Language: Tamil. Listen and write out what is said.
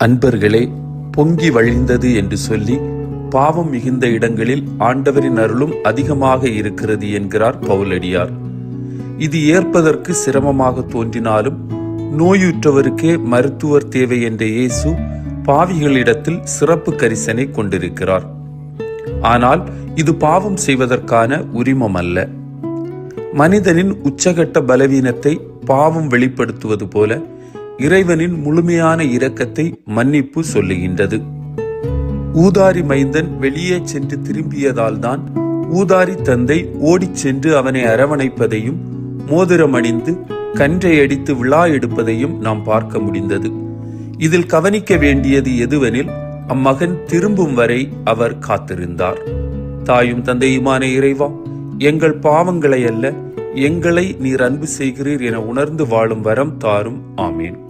அன்பர்களே பொங்கி வழிந்தது என்று சொல்லி பாவம் மிகுந்த இடங்களில் ஆண்டவரின் அருளும் அதிகமாக இருக்கிறது என்கிறார் பவுலடியார். இது ஏற்பதற்கு சிரமமாக தோன்றினாலும் நோயுற்றவருக்கே மருத்துவர் தேவை என்ற இயேசு பாவிகளிடத்தில் சிறப்பு கரிசனை கொண்டிருக்கிறார். ஆனால் இது பாவம் செய்வதற்கான உரிமம் அல்ல மனிதனின் உச்சகட்ட பலவீனத்தை பாவம் வெளிப்படுத்துவது போல இறைவனின் முழுமையான இரக்கத்தை மன்னிப்பு சொல்லுகின்றது. ஊதாரி மைந்தன் வெளியே சென்று திரும்பியதால்தான் ஊதாரி தந்தை ஓடிச் சென்று அவனை அரவணைப்பதையும் மோதிரம் அணிந்து கன்றை அடித்து விழா எடுப்பதையும் நாம் பார்க்க முடிந்தது. இதில் கவனிக்க வேண்டியது எதுவெனில் அம்மகன் திரும்பும் வரை அவர் காத்திருந்தார். தாயும் தந்தையுமான இறைவா எங்கள் பாவங்களை அல்ல எங்களை நீர் அன்பு செய்கிறீர் என உணர்ந்து வாழும் வரம் தாரும். ஆமேன்.